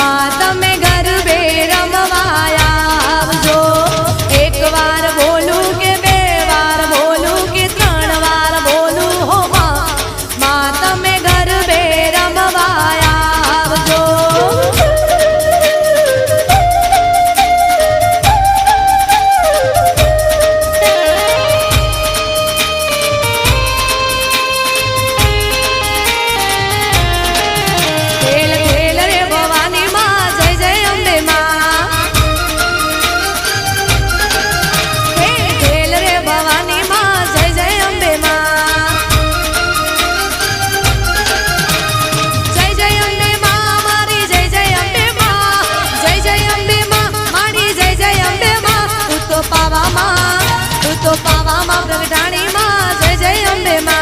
my માં પ્રગટાણી માં જય જય અંબે માં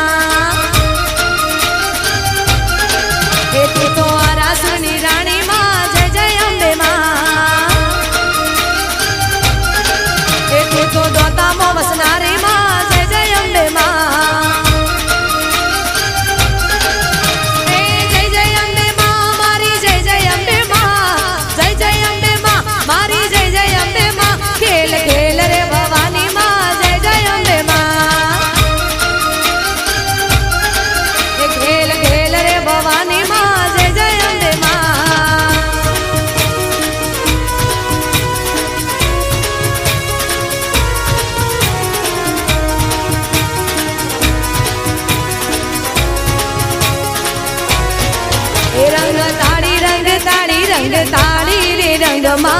ரங்க தாடி ரங்க தாடி ரங்க தாடி ரங்கமா